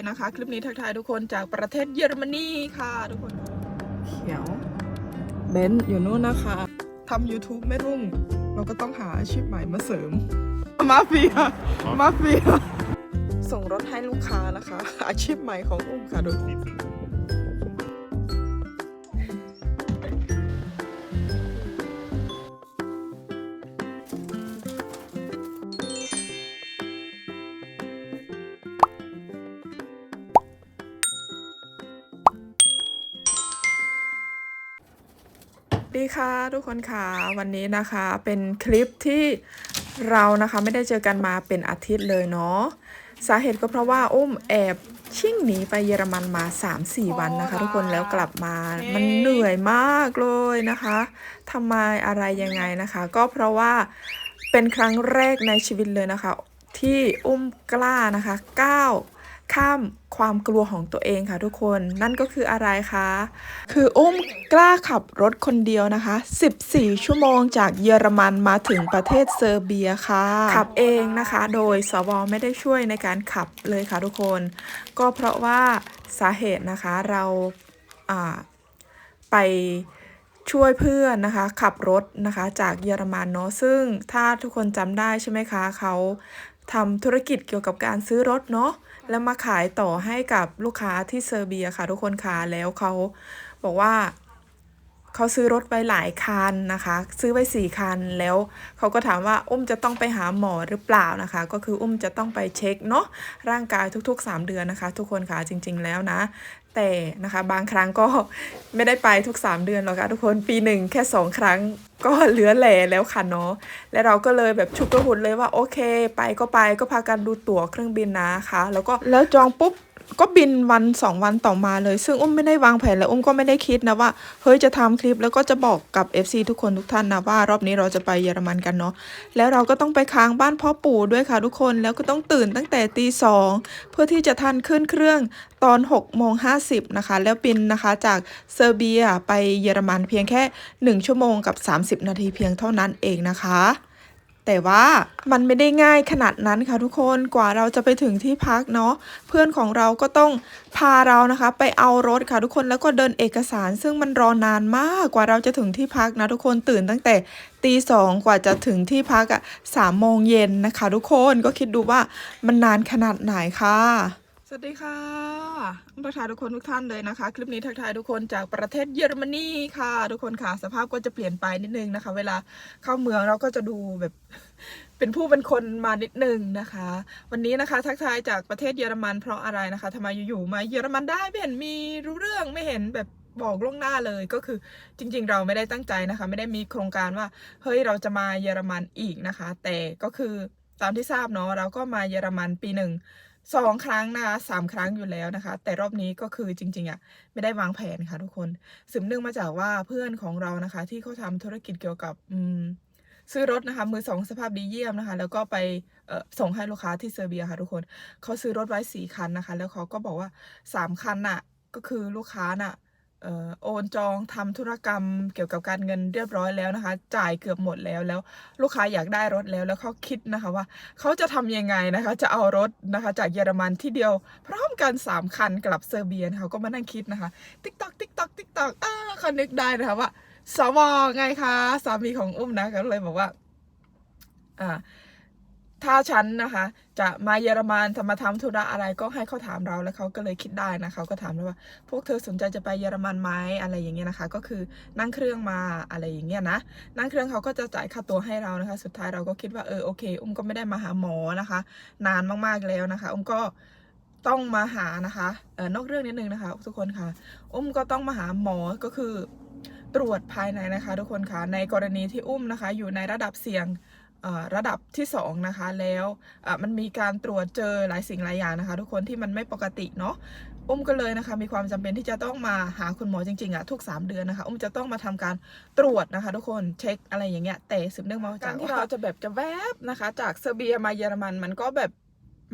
เลยนะคะ คลิปนี้ทักทายทุกคนจากประเทศเยอรมนีค่ะทุกคน เขียวเบนซ์อยู่นู่นนะคะทำ YouTube ไม่รุ่ง เราก็ต้องหาอาชีพใหม่มาเสริม มาเฟีย มาเฟีย ส่งรถให้ลูกค้านะคะ อาชีพใหม่ของอุ้มค่ะทุกคน ดีค่ะทุกคนค่ะวันนี้นะคะเป็นคลิปที่เรานะคะไม่ได้เจอกันมาเป็นอาทิตย์เลยเนาะสาเหตุก็เพราะว่าอุ้มแอบชิ่งหนีไปเยอรมันมา 3-4 วันนะคะ ทุกคนแล้วกลับมามันเหนื่อยมากเลยนะคะทำไมอะไรยังไงนะคะ ก็เพราะว่าเป็นครั้งแรกในชีวิตเลยนะคะ ที่อุ้มกล้านะคะก้าว ข้ามความกลัวของตัวเองค่ะทุกคน นั่นก็คืออะไรคะ คืออุ้มกล้าขับรถคนเดียวนะคะ 14 ชั่วโมงจากเยอรมันมาถึงประเทศเซอร์เบียค่ะ ขับเองนะคะ โดยสวไม่ได้ช่วยในการขับเลยค่ะทุกคน ก็เพราะว่าสาเหตุนะคะเราอ่าไปช่วยเพื่อนนะคะ ขับรถนะคะจากเยอรมันเนาะซึ่งถ้าทุกคนจำได้ใช่ไหมคะเขาทำธุรกิจเกี่ยวกับการซื้อรถเนาะ แล้วมาขายต่อให้กับลูกค้าที่เซอร์เบียค่ะ ทุกคนค่ะแล้วเขาบอกว่าเขาซื้อรถไปหลายคันนะคะ ซื้อไปสี่คันแล้วเขาก็ถามว่าอุ้มจะต้องไปหาหมอหรือเปล่านะคะ ก็คืออุ้มจะต้องไปเช็คเนาะร่างกายทุกๆ 3 เดือนนะคะ ทุกคนค่ะจริง ๆแล้วนะ แต่นะคะบางครั้งก็ไม่ได้ไปทุก 3 เดือนหรอกค่ะทุกคนปีหนึ่งแค่ 2 ครั้งก็เหลือแหล่แล้วค่ะเนาะและเราก็เลยแบบชุกกระหุนเลยว่าโอเค ไปก็ไปก็พากันดูตั๋วเครื่องบินนะคะ แล้วก็แล้วจองปุ๊บ ก็บินวันสองวันต่อมาเลย ซึ่งอุ้มไม่ได้วางแผนและอุ้มก็ไม่ได้คิดนะว่าเฮ้ยจะทำคลิปแล้วก็จะบอกกับ FC ทุกคนทุกท่านนะว่ารอบนี้เราจะไปเยอรมันกันเนาะแล้วเราก็ต้องไปค้างบ้านพ่อปู่ด้วยค่ะทุกคนแล้วก็ต้องตื่นตั้งแต่ตีสองเพื่อที่จะทันขึ้นเครื่องตอน6โมง50นะคะ แล้วบินนะคะจากเซอร์เบียไปเยอรมันเพียงแค่ 1 ชั่วโมงกับ 30 นาทีเพียงเท่านั้นเองนะคะ แต่ว่ามันไม่ได้ง่ายขนาดนั้นค่ะทุกคนกว่าเราจะไปถึงที่พักเนาะเพื่อนของเราก็ต้องพาเรานะคะ ไปเอารถค่ะทุกคนแล้วก็เดินเอกสาร ซึ่งมันรอนานมากกว่าเราจะถึงที่พักนะทุกคนตื่นตั้งแต่ตีสองกว่าจะถึงที่พักอะสามโมงเย็นนะคะ ทุกคนก็คิดดูว่ามันนานขนาดไหนค่ะ สวัสดีค่ะทักทายทุกคนทุกท่านเลยนะคะ คลิปนี้ทักทายทุกคนจากประเทศเยอรมนีค่ะ ทุกคนค่ะ สภาพก็จะเปลี่ยนไปนิดนึงนะคะ เวลาเข้าเมืองเราก็จะดูแบบเป็นผู้เป็นคนมานิดนึงนะคะ วันนี้นะคะ ทักทายจากประเทศเยอรมันเพราะอะไรนะคะทำไมอยู่ๆมาเยอรมันได้ไม่เห็นมีรู้เรื่องไม่เห็นแบบบอกล่วงหน้าเลยก็คือจริง ๆ เราไม่ได้ตั้งใจนะคะ ไม่ได้มีโครงการว่าเฮ้ยเราจะมาเยอรมันอีกนะคะ แต่ก็คือตามที่ทราบเนาะเราก็มาเยอรมันปีหนึ่ง สองครั้งนะคะสามครั้งอยู่แล้วนะคะ แต่รอบนี้ก็คือจริงๆอะ่ะไม่ได้วางแผนค่ะทุกคนสืบเนื่องมาจากว่าเพื่อนของเรานะคะ ที่เขาทำธุรกิจเกี่ยวกับอืมซื้อรถนะคะมือสองสภาพดีเยี่ยมนะคะ แล้วก็ไปส่งให้ลูกค้าที่เซอร์เบียค่ะทุกคนเขาซื้อรถไว้สี่คันนะคะ แล้วเขาก็บอกว่าสามคันน่ะก็คือลูกค้าน่ะ โอนจองทำธุรกรรมเกี่ยวกับการเงินเรียบร้อยแล้วนะคะ จ่ายเกือบหมดแล้วแล้ว ลูกค้าอยากได้รถแล้วแล้วเขาคิดนะคะว่าเขาจะทำยังไงนะคะ จะเอารถนะคะจากเยอรมันที่เดียว พร้อมกันสามคันกลับเซอร์เบียนะคะเขาก็มานั่งคิดนะคะติ๊กตอกติ๊กตอกติ๊กตอกเอ่าเขานึกได้นะคะว่าสวไงคะสามีของอุ้มนะก็เลยบอกว่าอ่า ถ้าฉันนะคะ จะมาเยอรมันจะมาทำธุระอะไรก็ให้เขาถามเราแล้วเขาก็เลยคิดได้นะเขาก็ถามเราว่า พวกเธอสนใจจะไปเยอรมันไหมอะไรอย่างเงี้ยนะคะ ก็คือนั่งเครื่องมาอะไรอย่างเงี้ยนะนั่งเครื่องเขาก็จะจ่ายค่าตัวให้เรานะคะ สุดท้ายเราก็คิดว่าเออโอเค อุ้มก็ไม่ได้มาหาหมอนะคะ นานมากๆแล้วนะคะ อุ้มก็ต้องมาหานะคะเออนอกเรื่องนิดนึงนะคะ ทุกคนค่ะ อุ้มก็ต้องมาหาหมอก็คือตรวจภายในนะคะ ทุกคนค่ะในกรณีที่อุ้มนะคะ อยู่ในระดับเสี่ยง ระดับที่สองนะคะแล้วเอ่อมันมีการตรวจเจอหลายสิ่งหลายอย่างนะคะ ทุกคนที่มันไม่ปกติเนาะอุ้มก็เลยนะคะมีความจำเป็นที่จะต้องมาหาคุณหมอจริงๆอะทุก 3 เดือนนะคะอุ้มจะต้องมาทำการตรวจนะคะ ทุกคนเช็คอะไรอย่างเงี้ยแต่สืบเนื่องมาจากที่เราจะแบบจะแวบนะคะ จากเซอร์เบียมาเยอรมันมันก็แบบ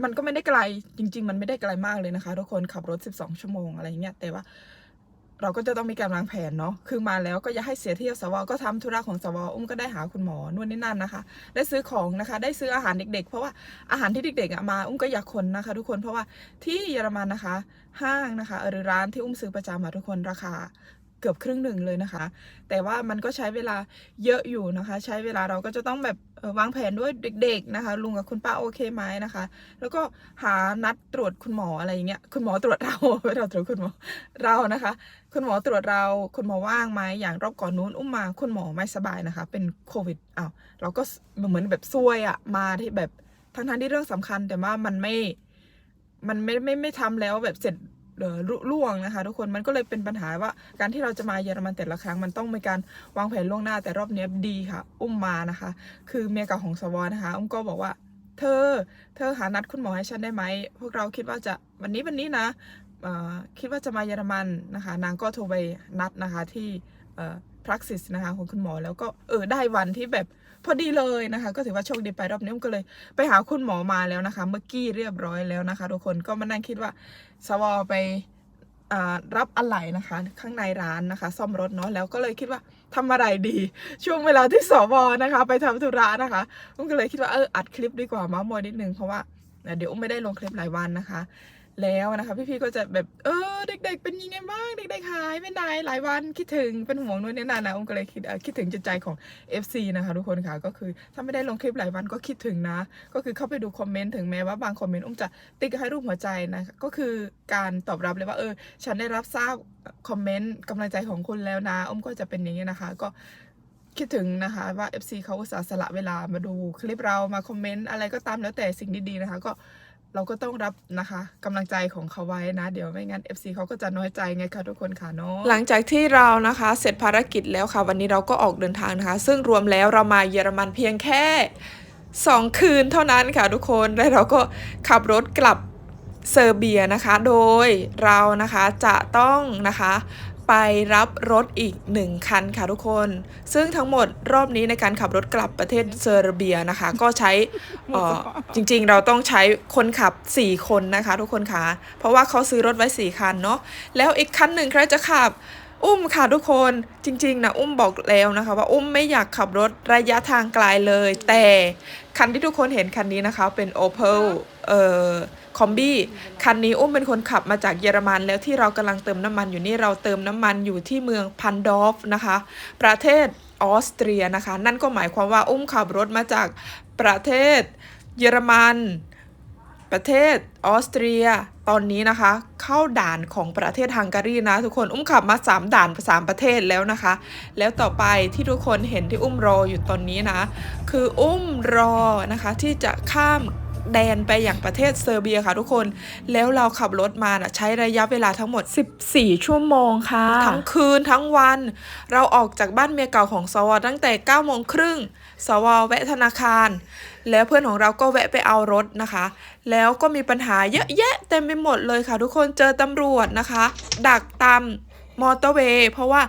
มันก็ไม่ได้ไกลจริง ๆ มันไม่ได้ไกลมากเลยนะคะ ทุกคนขับรถ 12 ชั่วโมงอะไรอย่างเงี้ยแต่ว่า เราก็จะต้องมีการวางแผนเนาะ คือมาแล้วก็อย่าให้เสียเที่ยวสวก็ทำธุระของสวอุ้มก็ได้หาคุณหมอนู่นนี่นั่นนะคะ ได้ซื้อของนะคะ ได้ซื้ออาหารเด็ก ๆ เพราะว่าอาหารที่เด็กๆมาอุ้มก็อยากคนนะคะ ทุกคน เพราะว่าที่เยอรมันนะคะ ห้างนะคะหรือร้านที่อุ้มซื้อประจำมาทุกคนราคา เกือบครึ่งหนึ่งเลยนะคะ แต่ว่ามันก็ใช้เวลาเยอะอยู่นะคะ ใช้เวลาเราก็จะต้องแบบวางแผนด้วยเด็ก ๆนะคะ ลุงกับคุณป้าโอเคไหมนะคะ แล้วก็หานัดตรวจคุณหมออะไรอย่างเงี้ยคุณหมอตรวจเราเราตรวจคุณหมอเรานะคะ คุณหมอตรวจเราคุณหมอว่างไหมอย่างรอบก่อนนู้นอุ้มมาคุณหมอไม่สบายนะคะ เป็นโควิดอ้าวเราก็เหมือนแบบซวยอะมาที่แบบทั้งๆที่เรื่องสำคัญแต่ว่ามันไม่มันไม่ไม่ไม่ทำแล้วแบบเสร็จ เอ่อลุล่วงนะคะ ทุกคนมันก็เลยเป็นปัญหาว่า การที่เราจะมาเยอรมันแต่ละครั้งมันต้องมีการวางแผนล่วงหน้าแต่รอบนี้ดีค่ะ อุ้มมานะคะ คือเมียเก่าของสวอนะคะ อุ้มก็บอกว่า เธอ เธอหานัดคุณหมอให้ฉันได้ไหมพวกเราคิดว่าจะวันนี้วันนี้นะคิดว่าจะมาเยอรมันนะคะ นางก็โทรไปนัดนะคะที่เอ่อ praxis นะคะของคุณหมอแล้วก็เออได้วันที่แบบ พอดีเลยนะคะ ก็ถือว่าโชคดีไปรอบนี้ก็เลยไปหาคุณหมอมาแล้วนะคะ เมื่อกี้เรียบร้อยแล้วนะคะ ทุกคนก็มานั่งคิดว่าสวอไปอรับอะไหล่นะคะ ข้างในร้านนะคะ ซ่อมรถเนาะแล้วก็เลยคิดว่าทำอะไรดี ช่วงเวลาที่สวนะคะ ไปทำธุระนะคะอุ้มก็เลยคิดว่าเอออัดคลิปดีกว่ามาส์มอยนิดนึงเพราะว่าเดี๋ยวอุ้มไม่ได้ลงคลิปหลายวันนะคะ แล้วนะคะ พี่ๆก็จะแบบเออเด็ก ๆ เป็นยังไงบ้างเด็กๆหายไปไหนหลายวันคิดถึงเป็นห่วงนู่นนี่นั่นนะอุ้มก็เลยคิดคิดถึงจิตใจของ FC นะคะทุกคนค่ะก็คือถ้าไม่ได้ลงคลิปหลายวันก็คิดถึงนะ ก็คือเข้าไปดูคอมเมนต์ถึงแม้ว่าบางคอมเมนต์อุ้มจะติ๊กให้รูปหัวใจนะก็คือการตอบรับเลยว่าเออฉันได้รับทราบคอมเมนต์กำลังใจของคุณแล้วนะอุ้มก็จะเป็นอย่างนี้นะคะ ก็คิดถึงนะคะว่า FC เขาอุตส่าห์สละเวลามาดูคลิปเรามาคอมเมนต์อะไรก็ตามแล้วแต่สิ่งดีๆนะคะ ก็ เราก็ต้องรับนะคะกำลังใจของเขาไว้นะ เดี๋ยวไม่งั้น FC เขาก็จะน้อยใจไงคะทุกคนค่ะเนาะหลังจากที่เรานะคะ เสร็จภารกิจแล้วค่ะ วันนี้เราก็ออกเดินทางนะคะ ซึ่งรวมแล้วเรามาเยอรมันเพียงแค่ 2 คืนเท่านั้นค่ะทุกคนและเราก็ขับรถกลับเซอร์เบียนะคะ โดยเรานะคะจะต้องนะคะ ไปรับรถอีก 1 คันค่ะทุกคน ซึ่งทั้งหมดรอบนี้ในการขับรถกลับประเทศเซอร์เบียนะคะ ก็ใช้เอ่อจริงๆ เราต้องใช้คนขับ 4 คนนะคะ ทุกคนค่ะ เพราะว่าเขาซื้อรถไว้ 4 คันเนาะแล้วอีกคันหนึ่งใครจะขับอุ้มค่ะทุกคนจริงๆนะอุ้มบอกแล้วนะคะ ว่าอุ้มไม่อยากขับรถระยะทางไกลเลย แต่คันที่ทุกคนเห็นคันนี้นะคะเป็น Opel เอ่อ คอมบี้คันนี้อุ้มเป็นคนขับมาจากเยอรมันแล้วที่เรากำลังเติมน้ำมันอยู่นี่เราเติมน้ำมันอยู่ที่เมืองพันดอฟนะคะ ประเทศออสเตรียนะคะ นั่นก็หมายความว่าอุ้มขับรถมาจากประเทศเยอรมัน ประเทศออสเตรีย ตอนนี้นะคะ เข้าด่านของประเทศฮังการีนะ ทุกคนอุ้มขับมา 3 ด่านสามประเทศแล้วนะคะ แล้วต่อไปที่ทุกคนเห็นที่อุ้มรออยู่ตอนนี้นะ คืออุ้มรอนะคะที่จะข้าม แดนไปอย่างประเทศเซอร์เบียค่ะทุกคน แล้วเราขับรถมานะใช้ระยะเวลาทั้งหมด 14 ชั่วโมงค่ะ ทั้งคืนทั้งวัน เราออกจากบ้านเมียเก่าของสวตั้งแต่9โมงครึ่งสวแวะธนาคาร แล้วเพื่อนของเราก็แวะไปเอารถนะคะ แล้วก็มีปัญหาเยอะแยะเต็มไปหมดเลยค่ะทุกคนเจอตำรวจนะคะ ดักตาม มอเตอร์เวย์เพราะว่า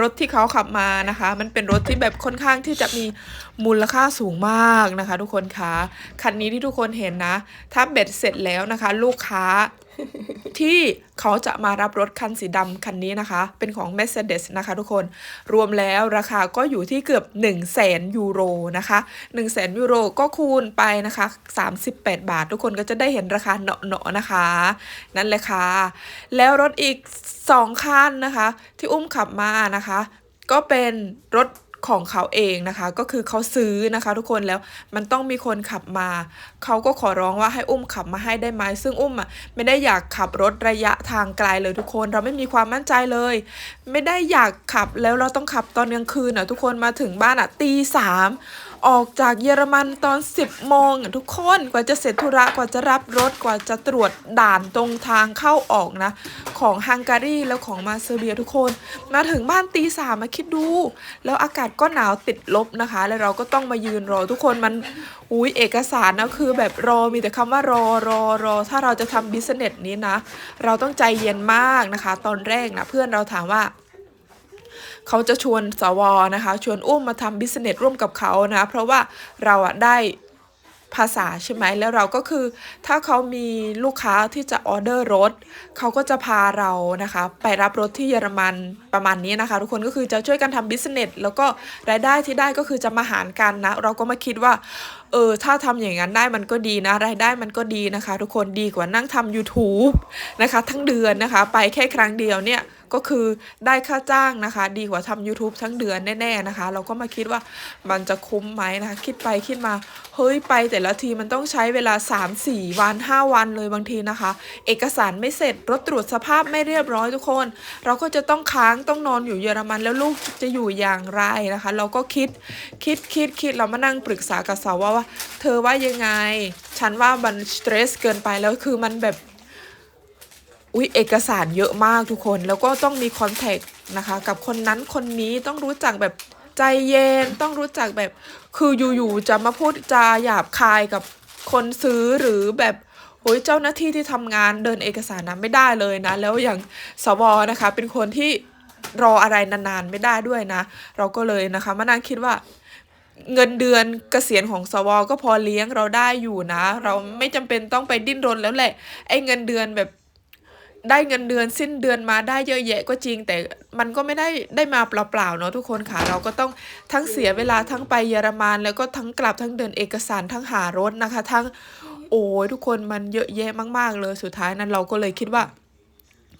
รถที่เขาขับมานะคะ มันเป็นรถที่แบบค่อนข้างที่จะมีมูลค่าสูงมากนะคะ ทุกคนคะคันนี้ที่ทุกคนเห็นนะ ถ้าเบ็ดเสร็จแล้วนะคะ ลูกค้า ที่เขาจะมารับรถคันสีดำคันนี้นะคะ เป็นของ Mercedes นะคะทุกคน รวมแล้วราคาก็อยู่ที่เกือบ 1 0 0 0 0แสนยูโรนะคะ1 0 0 0 0แสนยูโรก็คูณไปนะคะ 38 บาท ทุกคนก็จะได้เห็นราคาเนาะๆนะคะ นั่นแหละค่ะ แล้วรถอีก 2 คันนะคะ ที่อุ้มขับมานะคะ ก็เป็นรถ ของเขาเองนะคะ ก็คือเขาซื้อนะคะ ทุกคนแล้วมันต้องมีคนขับมา เขาก็ขอร้องว่าให้อุ้มขับมาให้ได้ไหมซึ่งอุ้มอะไม่ได้อยากขับรถระยะทางไกลเลยทุกคน เราไม่มีความมั่นใจเลย ไม่ได้อยากขับแล้วเราต้องขับตอนกลางคืนอะทุกคนมาถึงบ้านอะตีสาม ออกจากเยอรมันตอน 10 โมงอะทุกคนกว่าจะเสร็จธุระกว่าจะรับรถกว่าจะตรวจด่านตรงทางเข้าออกนะ ของฮังการีแล้วของมาเซอร์เบียทุกคน มาถึงบ้านตีสามมาคิดดู แล้วอากาศก็หนาวติดลบนะคะ แล้วเราก็ต้องมายืนรอทุกคนมันอุ้ยเอกสารนะคือแบบรอมีแต่คำว่ารอรอรอถ้าเราจะทำบิสเนสนี้นะ เราต้องใจเย็นมากนะคะ ตอนแรกนะเพื่อนเราถามว่า เขาจะชวนสวนะคะ ชวนอุ้มมาทำบิสเนสร่วมกับเขานะ เพราะว่าเราอะได้ภาษาใช่ไหมแล้วเราก็คือถ้าเขามีลูกค้าที่จะออเดอร์รถเขาก็จะพาเรานะคะ ไปรับรถที่เยอรมันประมาณนี้นะคะ ทุกคนก็คือจะช่วยกันทำบิสเนสแล้วก็รายได้ที่ได้ก็คือจะมาหารกันนะ เราก็มาคิดว่า เออถ้าทำอย่างนั้นได้มันก็ดีนะรายได้มันก็ดีนะคะ ทุกคนดีกว่านั่งทำ YouTube นะคะ ทั้งเดือนนะคะ ไปแค่ครั้งเดียวเนี่ยก็คือได้ค่าจ้างนะคะ ดีกว่าทำ YouTube ทั้งเดือนแน่ๆนะคะ เราก็มาคิดว่ามันจะคุ้มไหมนะคะ คิดไปคิดมาเฮ้ยไปแต่ละทีมันต้องใช้เวลา 3-4 วัน 5 วันเลยบางทีนะคะ เอกสารไม่เสร็จรถตรวจสภาพไม่เรียบร้อยทุกคน เราก็จะต้องค้างต้องนอนอยู่เยอรมันแล้วลูกจะอยู่อย่างไรนะคะ เราก็คิดคิดคิดคิดเรามานั่งปรึกษากับสาวว่าว่าเธอว่ายังไง ฉันว่ามันสเตรสเกินไปแล้วคือมันแบบอุ๊ยเอกสารเยอะมากทุกคนแล้วก็ต้องมีคอนแทคนะคะกับคนนั้นคนนี้ต้องรู้จักแบบใจเย็นต้องรู้จักแบบคืออยู่ๆจะมาพูดจาหยาบคายกับคนซื้อหรือแบบโอ้ยเจ้าหน้าที่ที่ทำงานเดินเอกสารนะไม่ได้เลยนะ แล้วอย่างสวนะคะเป็นคนที่รออะไรนานๆไม่ได้ด้วยนะ เราก็เลยนะคะมานั่งคิดว่า เงินเดือนเกษียณของสวก็พอเลี้ยงเราได้อยู่นะ เราไม่จำเป็นต้องไปดิ้นรนแล้วแหละ ไอ้เงินเดือนแบบได้เงินเดือนสิ้นเดือนมาได้เยอะแยะก็จริง แต่มันก็ไม่ได้ได้มาเปล่าๆเนาะทุกคนค่ะเราก็ต้องทั้งเสียเวลาทั้งไปเยอรมันแล้วก็ทั้งกลับทั้งเดินเอกสารทั้งหารถนะคะ ทั้งโอ้ยทุกคนมันเยอะแยะมาก ๆ เลยสุดท้ายนั้นเราก็เลยคิดว่า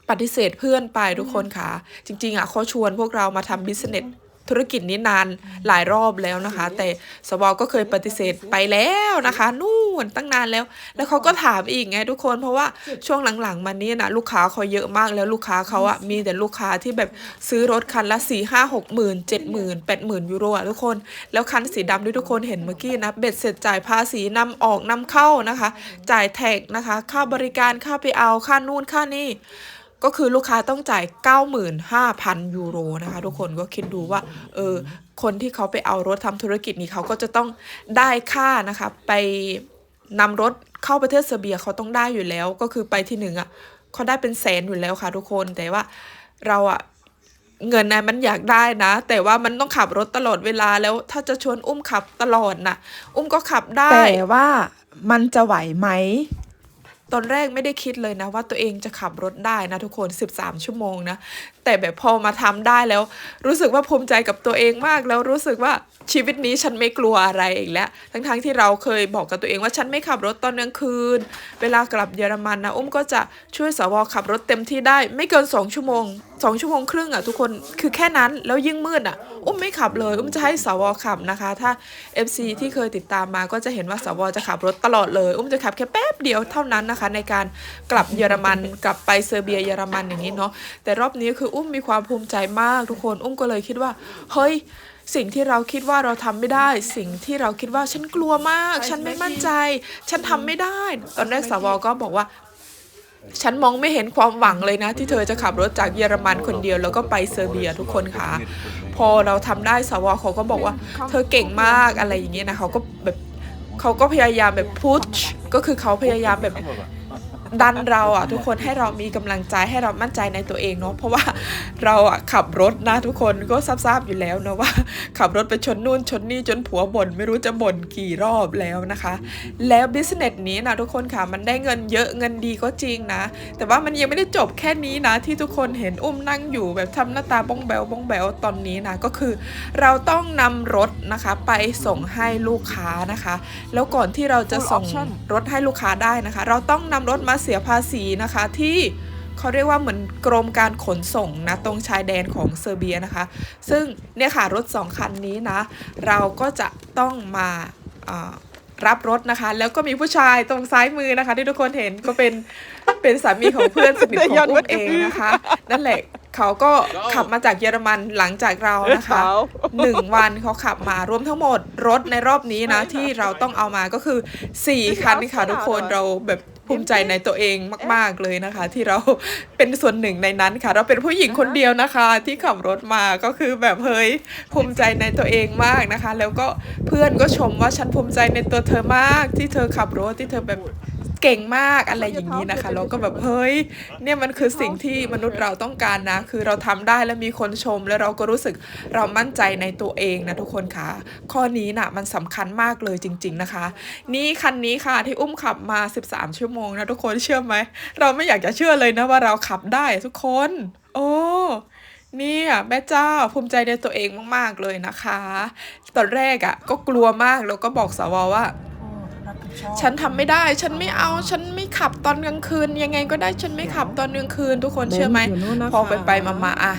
ปฏิเสธเพื่อนไปทุกคนค่ะ จริง ๆอะเขาชวนพวกเรามาทำบิสเนส ธุรกิจนี้นานหลายรอบแล้วนะคะ แต่สวก็เคยปฏิเสธไปแล้วนะคะ นู่นตั้งนานแล้ว แล้วเขาก็ถามอีกไงทุกคนเพราะว่าช่วงหลังๆมานี้นะลูกค้าเขาเยอะมากแล้วลูกค้าเขาอะมีแต่ลูกค้าที่แบบซื้อรถคันละสี่ห้าหกหมื่นเจ็ดหมื่นแปดหมื่นยูโรอะทุกคน แล้วคันสีดำที่ทุกคนเห็นเมื่อกี้นะเบ็ดเสร็จจ่ายภาษีนำออกนำเข้านะคะ จ่ายแท็กนะคะ ค่าบริการค่าไปเอาค่านู่นค่านี่ ก็คือลูกค้าต้องจ่าย 95,000 ยูโรนะคะ ทุกคนก็คิดดูว่าเออคนที่เขาไปเอารถทำธุรกิจนี้เขาก็จะต้องได้ค่านะคะไปนำรถเข้าประเทศเซอร์เบียเขาต้องได้อยู่แล้ว ก็คือไปที่หนึ่งอะเขาได้เป็นแสนอยู่แล้วค่ะทุกคนแต่ว่าเราอะเงินนะมันอยากได้นะ แต่ว่ามันต้องขับรถตลอดเวลาแล้วถ้าจะชวนอุ้มขับตลอดน่ะ อุ้มก็ขับได้ แต่ว่ามันจะไหวไหม ตอนแรกไม่ได้คิดเลยนะว่าตัวเองจะขับรถได้นะทุกคน 13 ชั่วโมงนะ แต่แบบพอมาทำได้แล้ว รู้สึกว่าภูมิใจกับตัวเองมาก แล้วรู้สึกว่าชีวิตนี้ฉันไม่กลัวอะไรอีกแล้ว ทั้งๆที่เราเคยบอกกับตัวเองว่าฉันไม่ขับรถตอนกลางคืน เวลากลับเยอรมันนะอุ้มก็จะช่วยสวขับรถเต็มที่ได้ ไม่เกิน 2 ชั่วโมง 2 ชั่วโมงครึ่งอะทุกคนคือแค่นั้นแล้วยิ่งมืดอะ อุ้มไม่ขับเลย อุ้มจะให้สวขับนะคะ ถ้า FC ที่เคยติดตามมาก็จะเห็นว่าสวจะขับรถตลอดเลย อุ้มจะขับแค่แป๊บเดียวเท่านั้นนะคะ ในการกลับเยอรมันกลับไปเซอร์เบียเยอรมันอย่างนี้เนาะแต่รอบนี้คืออุ้มมีความภูมิใจมากทุกคนอุ้มก็เลยคิดว่า เฮ้ย สิ่งที่เราคิดว่าเราทำไม่ได้ สิ่งที่เราคิดว่าฉันกลัวมาก ฉันไม่มั่นใจ ฉันทำไม่ได้ ตอนแรกสวก็บอกว่าฉันมองไม่เห็นความหวังเลยนะ ที่เธอจะขับรถจากเยอรมันคนเดียวแล้วก็ไปเซอร์เบียทุกคนค่ะ พอเราทำได้สวเขาก็บอกว่า เธอเก่งมากอะไรอย่างเงี้ยนะเขาก็แบบเขาก็พยายามแบบพุชก็คือเขาพยายามแบบ ดันเราอะทุกคนให้เรามีกำลังใจให้เรามั่นใจในตัวเองเนาะเพราะว่าเราอะขับรถนะทุกคนก็ทราบๆอยู่แล้วเนาะว่า ขับรถไปชนนู่นชนนี่จนผัวบ่นไม่รู้จะบ่นกี่รอบแล้วนะคะ แล้วบิสเนสนี้นะทุกคนค่ะมันได้เงินเยอะเงินดีก็จริงนะ แต่ว่ามันยังไม่ได้จบแค่นี้นะ ที่ทุกคนเห็นอุ้มนั่งอยู่แบบทำหน้าตาบ้องแบวบ้องแบวตอนนี้นะก็คือ เราต้องนำรถนะคะไปส่งให้ลูกค้านะคะ แล้วก่อนที่เราจะส่ง Full option รถให้ลูกค้าได้นะคะ เราต้องนำรถมาเสียภาษีนะคะที่เขาเรียกว่าเหมือนกรมการขนส่งนะตรงชายแดนของเซอร์เบียนะคะ ซึ่งเนี่ยค่ะรถสองคันนี้นะ เราก็จะต้องมาอ่ารับรถนะคะ แล้วก็มีผู้ชายตรงซ้ายมือนะคะ ที่ทุกคนเห็นก็เป็นเป็นสามีของเพื่อนสนิทของอุ้มเองนะคะ นั่นแหละเขาก็ขับมาจากเยอรมันหลังจากเรานะคะหนึ่งวันเขาขับมารวมทั้งหมดรถในรอบนี้นะ ที่เราต้องเอามาก็คือ 4 คันค่ะทุกคนเราแบบ ภูมิใจในตัวเองมาก ๆเลยนะคะ ที่เราเป็นส่วนหนึ่งในนั้นค่ะ เราเป็นผู้หญิงคนเดียวนะคะ ที่ขับรถมาก็คือแบบเฮ้ยภูมิใจในตัวเองมากนะคะ แล้วก็เพื่อนก็ชมว่าฉันภูมิใจในตัวเธอมาก ที่เธอขับรถที่เธอแบบ เก่งมากอะไรอย่างนี้นะคะเราก็แบบเฮ้ยเนี่ยมันคือสิ่งที่มนุษย์เราต้องการนะ คือเราทำได้แล้วมีคนชม แล้วเราก็รู้สึกเรามั่นใจในตัวเองนะทุกคนค่ะ ข้อนี้น่ะมันสำคัญมากเลยจริง ๆนะคะ นี่คันนี้ค่ะที่อุ้มขับมา 13 ชั่วโมงนะทุกคนเชื่อไหมเราไม่อยากจะเชื่อเลยนะว่าเราขับได้ทุกคน โอ้เนี่ยแม่เจ้าภูมิใจในตัวเองมาก ๆ เลยนะคะ ตอนแรกอะ่ะก็กลัวมากแล้วก็บอกสาวว่า ฉันทำไม่ได้ ฉันไม่เอา ฉันไม่ขับตอนกลางคืน ยังไงก็ได้ ฉันไม่ขับตอนกลางคืน ทุกคนเชื่อไหมอยู่นู่นนะคะพอไปไปมามาๆอะ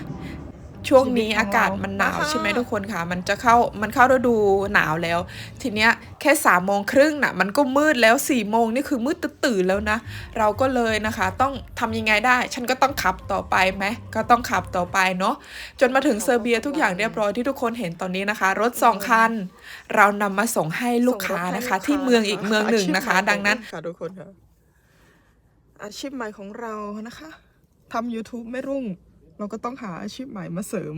ช่วงนี้ชีวิตของอากาศมันหนาวเราใช่ไหมทุกคนค่ะ มันจะเข้ามันเข้าฤดูหนาวแล้ว ทีเนี้ยแค่สามโมงครึ่งน่ะมันก็มืดแล้วสี่โมงนี่คือมืดตื่นๆแล้วนะ เราก็เลยนะคะ ต้องทำยังไงได้ ฉันก็ต้องขับต่อไปไหมก็ต้องขับต่อไปเนาะจนมาถึงเซอร์เบียทุกอย่างเรียบร้อยที่ทุกคนเห็นตอนนี้นะคะ รถสองคัน เรานำมาส่งให้ลูกค้านะคะ ที่เมืองอีกเมืองหนึ่งนะคะ ดังนั้นค่ะทุกคนค่ะอาชีพใหม่ของเรานะคะทำ YouTube ไม่รุ่ง เราก็ต้องหาอาชีพใหม่มาเสริม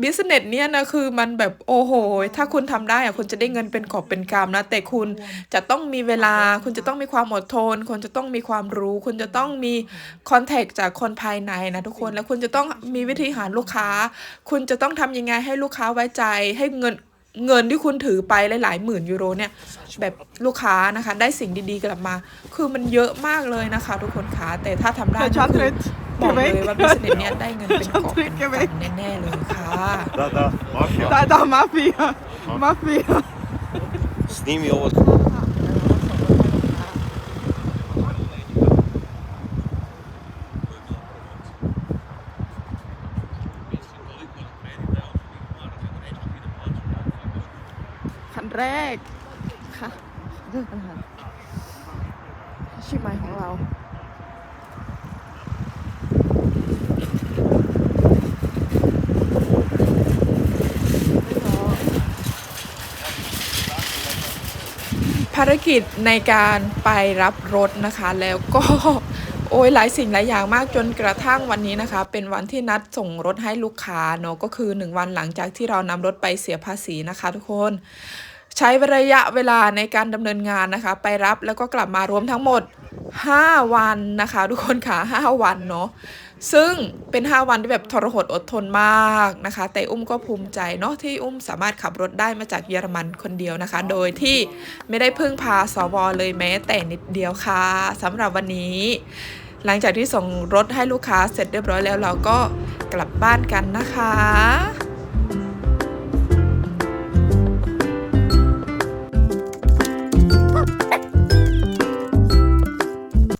บิสเนสเนี่ยนะคือมันแบบโอ้โห ถ้าคุณทำได้อะคุณจะได้เงินเป็นกอบเป็นกำนะ แต่คุณจะต้องมีเวลา คุณจะต้องมีความอดทน คุณจะต้องมีความรู้ คุณจะต้องมีคอนแทคจากคนภายในนะทุกคนแล้วคุณจะต้องมีวิธีหาลูกค้า คุณจะต้องทำยังไงให้ลูกค้าไว้ใจ ให้เงินเงินที่คุณถือไปหลายๆหมื่นยูโรเนี่ยแบบลูกค้านะคะ ได้สิ่งดีๆกลับมา คือมันเยอะมากเลยนะคะ ทุกคนคะแต่ถ้าทำได้แต่ก็ช็อตคือเรด บอกเลยเก็บไว้ว่าบิสเนสเนี่ยได้เงินเป็นกอบเป็นเก็บไว้กำแน่ๆเลยค่ะ Da, da, mafija. Da, da, mafija. Mafija. Snimi ovo. คันแรก ค่ะเรื่องปัญหาอาชีพใหม่ของเรา ภารกิจในการไปรับรถนะคะ แล้วก็โอ้ยหลายสิ่งหลายอย่างมากจนกระทั่งวันนี้นะคะ เป็นวันที่นัดส่งรถให้ลูกค้าเนอะก็คือ 1 วันหลังจากที่เรานำรถไปเสียภาษีนะคะ ทุกคนใช้ระยะเวลาในการดำเนินงานนะคะ ไปรับแล้วก็กลับมารวมทั้งหมด 5 วันนะคะ ทุกคนค่ะ5วันเนาะซึ่งเป็น 5 วันที่แบบทรหดอดทนมากนะคะ แต่อุ้มก็ภูมิใจเนาะที่อุ้มสามารถขับรถได้มาจากเยอรมันคนเดียวนะคะ โดยที่ไม่ได้พึ่งพาสวเลยแม้แต่นิดเดียวค่ะสำหรับวันนี้ หลังจากที่ส่งรถให้ลูกค้าเสร็จเรียบร้อยแล้วเราก็กลับบ้านกันนะคะ